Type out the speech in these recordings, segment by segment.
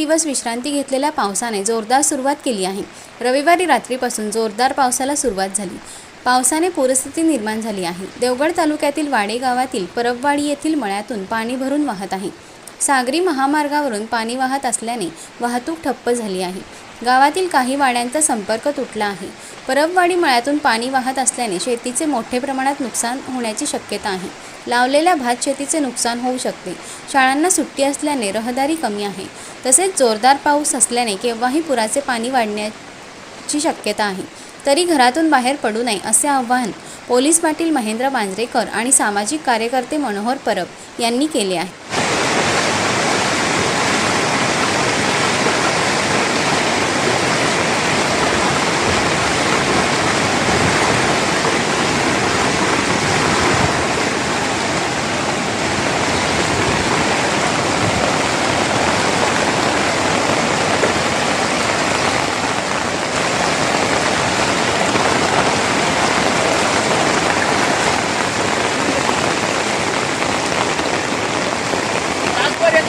दिवस विश्रांती घेतलेल्या पावसाने जोरदार सुरुवात केली आहे. रविवारी रात्रीपासून जोरदार पावसाला सुरुवात झाली. पावसाने पूरस्थिती निर्माण झाली आहे. देवगड तालुक्यातील वाडे गावातील परबवाडी येथील मळ्यातून पाणी भरून वाहत आहे. सागरी महामार्गावरून पाणी वाहत असल्याने वाहतूक ठप्प झाली आहे. गावातील काही वाड्यांचा संपर्क तुटला आहे. परबवाडी मळ्यातून पाणी वाहत असल्याने शेतीचे मोठे प्रमाणात नुकसान होण्याची शक्यता आहे. लावलेल्या भात शेतीचे नुकसान होऊ शकते. शाळांना सुट्टी असल्याने रहदारी कमी आहे. तसेच जोरदार पाऊस असल्याने केव्हाही पुराचे पाणी वाढण्याची शक्यता आहे. तरी घरातून बाहेर पडू नये असे आवाहन पोलीस पाटील महेंद्र मांजरेकर आणि सामाजिक कार्यकर्ते मनोहर परब यांनी केले आहे.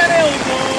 Nereudo!